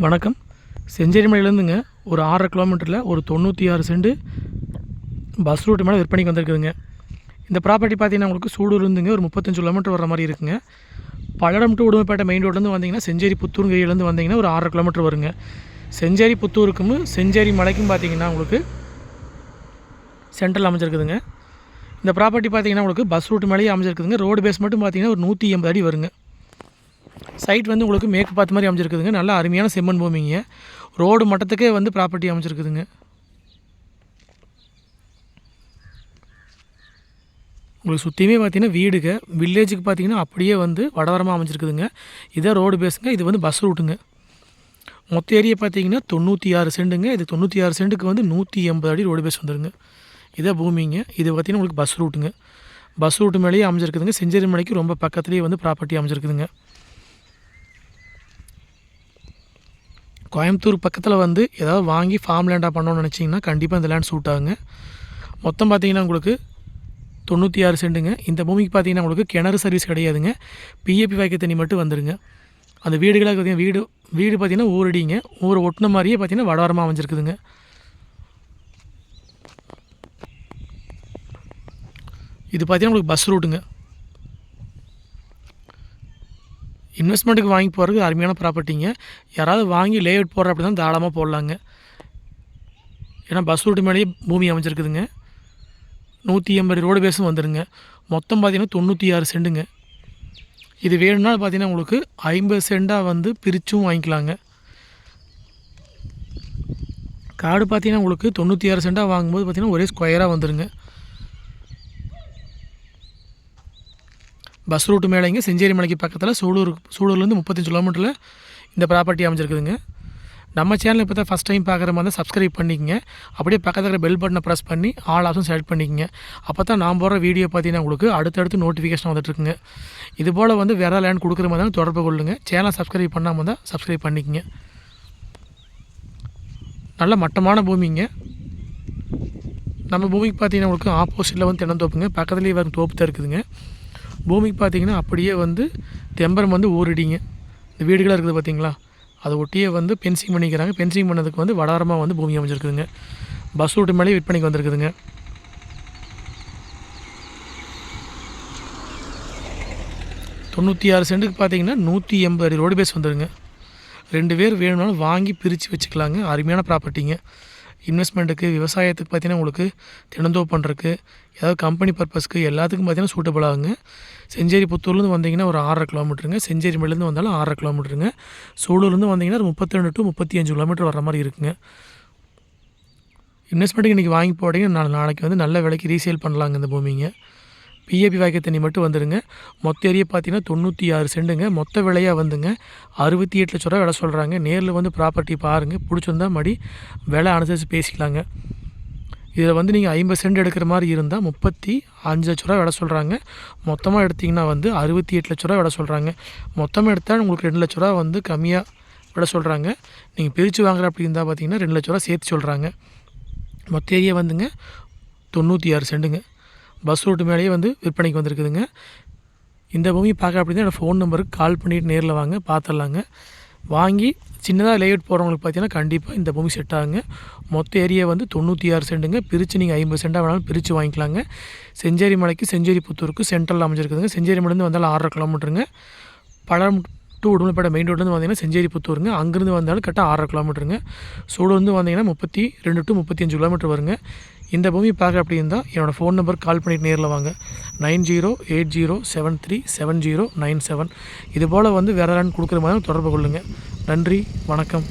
வணக்கம். செஞ்சேரிமலையிலேருந்துங்க ஒரு ஆறரை கிலோமீட்டரில் ஒரு தொண்ணூற்றி ஆறு சென்ட் பஸ் ரூட்டு மேலே விற்பனைக்கு வந்திருக்குதுங்க. இந்த ப்ராப்பர்ட்டி பார்த்தீங்கன்னா உங்களுக்கு சூடூர்லேருந்துங்க ஒரு முப்பத்தஞ்சு கிலோமீட்டர் வர மாதிரி இருக்குங்க. பல்லடம் டு உடுமைப்பேட்டை மெயின் ரோட்லேருந்து வந்தீங்கன்னா செஞ்சேரி புத்தூர் கையிலேருந்து வந்தீங்கன்னா ஒரு ஆறரை கிலோமீட்டர் வருங்க. செஞ்சேரி புத்தூருக்கும் செஞ்சேரி மலைக்கும் பார்த்தீங்கன்னா உங்களுக்கு சென்ட்ரல் அமைஞ்சிருக்குதுங்க. இந்த ப்ராப்பர்ட்டி பார்த்தீங்கன்னா உங்களுக்கு பஸ் ரூட் மேலேயே அமைஞ்சிருக்குதுங்க. ரோடு பேஸ் மட்டும் பார்த்தீங்கன்னா ஒரு நூற்றி எண்பது அடி வருங்க. சைட் வந்து உங்களுக்கு மேற்கு பார்த்த மாதிரி அமைஞ்சிருக்குதுங்க. நல்ல அருமையான செம்மண் பூமிங்க. ரோடு மட்டத்துக்கே வந்து ப்ராப்பர்ட்டி அமைஞ்சிருக்குதுங்க. உங்களுக்கு சுற்றியுமே பார்த்தீங்கன்னா வீடுங்க. வில்லேஜுக்கு பார்த்தீங்கன்னா அப்படியே வந்து வடவரமாக அமைஞ்சிருக்குதுங்க. இதான் ரோடு பேஸுங்க இது வந்து பஸ் ரூட்டுங்க மொத்த ஏரியா பார்த்தீங்கன்னா தொண்ணூற்றி ஆறு செண்டுங்க. இது தொண்ணூற்றி ஆறு செண்டுக்கு வந்து நூற்றி எண்பது அடி ரோடு பேஸ் வந்துருங்க. இதான் பூமிங்க. இது பார்த்தீங்கன்னா உங்களுக்கு பஸ் ரூட்டுங்க பஸ் ரூட்டு மேலேயே அமைஞ்சிருக்குதுங்க. செஞ்சேரி மலைக்கு ரொம்ப பக்கத்துலேயே வந்து ப்ராப்பர்ட்டி அமைஞ்சிருக்குதுங்க. கோயம்புத்தூர் பக்கத்தில் வந்து ஏதாவது வாங்கி ஃபார்ம் லேண்டாக பண்ணணும்னு நினச்சிங்கன்னா கண்டிப்பாக இந்த லேண்ட் சூட் ஆகுங்க. மொத்தம் பார்த்தீங்கன்னா உங்களுக்கு தொண்ணூற்றி ஆறு சென்ட்டுங்க இந்த பூமிக்கு பார்த்தீங்கன்னா உங்களுக்கு கிணறு சர்வீஸ் கிடையாதுங்க. பிஏபி வாய்க்க தண்ணி மட்டும் வந்துடுங்க அந்த வீடுகளாக பார்த்தீங்கன்னா வீடு வீடு பார்த்தீங்கன்னா ஊரடிங்க. ஊரை ஒட்டின மாதிரியே பார்த்தீங்கன்னா வடவரமாக அமைஞ்சிருக்குதுங்க. இது பார்த்தீங்கன்னா உங்களுக்கு பஸ் ரூட்டுங்க இன்வெஸ்ட்மெண்ட்டுக்கு வாங்கி போகிறதுக்கு அருமையான ப்ராப்பர்ட்டிங்க யாராவது வாங்கி லேஅவுட் போடுற அப்படி தான் தாராளமாக போடலாங்க. ஏன்னா பஸ் ரூட்டு மேலேயே பூமி அமைஞ்சிருக்குதுங்க. நூற்றி எண்பது ரோடு பேஸும் வந்துடுங்க மொத்தம் பார்த்தீங்கன்னா தொண்ணூற்றி ஆறு சென்ட்டுங்க இது வேணும்னா பார்த்தீங்கன்னா உங்களுக்கு ஐம்பது சென்டாக வந்து பிரித்தும் வாங்கிக்கலாங்க. காடு பார்த்தீங்கன்னா உங்களுக்கு தொண்ணூற்றி ஆறு சென்டாக வாங்கும்போது பார்த்தீங்கன்னா ஒரே ஸ்கொயராக வந்துடுங்க பஸ் ரூட்டு மேலேங்க செஞ்சேரி மலைக்கு பக்கத்தில் சூலூர் சூலூர்லேருந்து முப்பத்தஞ்சு கிலோமீட்டரில் இந்த ப்ராப்பர்ட்டி அமைஞ்சிருக்குதுங்க. நம்ம சேனல் இப்போ தான் ஃபஸ்ட் டைம் பார்க்குற மாதிரி தான் சப்ஸ்கிரைப் பண்ணிக்கங்க. அப்படியே பக்கத்தில் இருக்கிற பெல் பட்டனை ப்ரெஸ் பண்ணி ஆல் ஆப்ஷன் செலக்ட் பண்ணிக்கங்க. அப்போ தான் நான் போகிற வீடியோ பார்த்தீங்கன்னா உங்களுக்கு அடுத்தடுத்து நோட்டிஃபிகேஷன் வந்துட்டுருக்குங்க இது போல் வந்து வேறு லேண்ட் கொடுக்குற மாதிரி தான் தொடர்பு கொள்ளுங்கள் சேனலை சப்ஸ்கிரைப் பண்ணாமல் தான் சப்ஸ்கிரைப் பண்ணிக்கங்க. நல்ல மட்டமான பூமிங்க. நம்ம பூமிக்கு பார்த்தீங்கன்னா உங்களுக்கு ஆப்போசிட்டில் வந்து தென்னந்தோப்புங்க. பக்கத்துலேயே வரும் தோப்பு தான் இருக்குதுங்க. பூமிக்கு பார்த்தீங்கன்னா அப்படியே வந்து தெம்பரம் வந்து ஊரடிங்க இந்த வீடுகளாக இருக்குது பார்த்தீங்களா? அதை ஒட்டியே வந்து பென்சிங் பண்ணிக்கிறாங்க. பென்சிங் பண்ணதுக்கு வந்து வடாரமாக வந்து பூமி அமைஞ்சிருக்குதுங்க. பஸ் ரூட்டு மேலே விற்பனைக்கு வந்திருக்குதுங்க. தொண்ணூற்றி ஆறு சென்ட்டுக்கு பார்த்தீங்கன்னா நூற்றி எண்பது அடி ரோடு பேஸ் வந்துடுங்க ரெண்டு பேர் வேணும்னாலும் வாங்கி பிரித்து வச்சுக்கலாங்க. அருமையான ப்ராப்பர்ட்டிங்க இன்வெஸ்ட்மெண்ட்டுக்கு விவசாயத்துக்கு பார்த்தீங்கன்னா உங்களுக்கு தினந்தோ பண்ணுறக்கு ஏதாவது கம்பெனி பர்பஸ்க்கு எல்லாத்துக்கும் பார்த்தீங்கன்னா சூட்டபிள் ஆகுங்க. செஞ்சேரி புத்தூர்லேருந்து வந்தீங்கன்னா ஒரு ஆறரை கிலோமீட்டருங்க செஞ்சேரி மேலேருந்து வந்தாலும் ஆறரை கிலோமீட்டருங்க சூலூர்லேருந்து வந்தீங்கன்னா ஒரு முப்பத்தி ரெண்டு டு முப்பத்தி அஞ்சு கிலோமீட்டர் வர மாதிரி இருக்குங்க. இன்வெஸ்ட்மெண்ட்டுக்கு இன்றைக்கி வாங்கி போட்டீங்க நாளைக்கு வந்து நல்ல விலைக்கு ரீசேல் பண்ணலாங்க இந்த பூமிங்க. பிஏபி வாய்க்க தண்ணி மட்டும் வந்துடுங்க மொத்த ஏரியா பார்த்தீங்கன்னா தொண்ணூற்றி ஆறு சென்ட்டுங்க மொத்த விலையாக வந்துங்க. அறுபத்தி எட்டு லட்ச ரூபா விலை சொல்கிறாங்க நேரில் வந்து ப்ராப்பர்ட்டி பாருங்கள் பிடிச்சிருந்தா மடி விலை அனுசரித்து பேசிக்கலாங்க. இதில் வந்து நீங்கள் ஐம்பது சென்ட் எடுக்கிற மாதிரி இருந்தால் முப்பத்தி அஞ்சு லட்ச ரூபா விலை சொல்கிறாங்க மொத்தமாக எடுத்திங்கன்னா வந்து அறுபத்தி எட்டு லட்ச ரூபா விலை சொல்கிறாங்க மொத்தமாக எடுத்தால் உங்களுக்கு ரெண்டு லட்ச ரூபா வந்து கம்மியாக விட சொல்கிறாங்க நீங்கள் பிரித்து வாங்குற அப்படி இருந்தால் பார்த்தீங்கன்னா ரெண்டு லட்ச ரூபா சேர்த்து சொல்கிறாங்க மொத்த ஏரியா வந்துங்க தொண்ணூற்றி ஆறு செண்டுங்க. பஸ் ரூட்டு மேலேயே வந்து விற்பனைக்கு வந்திருக்குதுங்க. இந்த பூமி பார்க்க அப்படின்னா என்னோடய ஃபோன் நம்பருக்கு கால் பண்ணிவிட்டு நேரில் வாங்க பார்த்துடலாங்க வாங்கி சின்னதாக லேஅவுட் போகிறவங்களுக்கு பார்த்தீங்கன்னா கண்டிப்பாக இந்த பூமி செட் ஆகுங்க. மொத்த ஏரியா வந்து தொண்ணூற்றி ஆறு சென்ட்டுங்க பிரித்து நீங்கள் ஐம்பது சென்டாக வேணாலும் பிரித்து வாங்கிக்கலாங்க. செஞ்சேரி மலைக்கு செஞ்சேரி புத்தூருக்கு சென்ட்ரல் அமைஞ்சிருக்குதுங்க. செஞ்சேரி மலைந்து வந்தாலும் ஆறரை கிலோமீட்டருங்க பழம் டு உடுமலைப்பேட்டை மெயின் ரோட்லேருந்து வந்தீங்கன்னா செஞ்சேரி புத்தூருங்க அங்கேருந்து வந்தாலும் கரெக்டாக ஆறரை கிலோமீட்டருங்க. சூடு வந்தீங்கன்னா முப்பத்தி ரெண்டு டு முப்பத்தஞ்சு கிலோமீட்டர் வருங்க. இந்த பூமி பார்க்க அப்படி இருந்தால் என்னோடய ஃபோன் நம்பர் கால் பண்ணிட்டு நேரில் வாங்க. Nine zero eight zero seven three seven zero nine seven. இது போல் வந்து வேறு லேண்ட் கொடுக்குற மாதிரி தொடர்பு கொள்ளுங்கள் நன்றி வணக்கம்.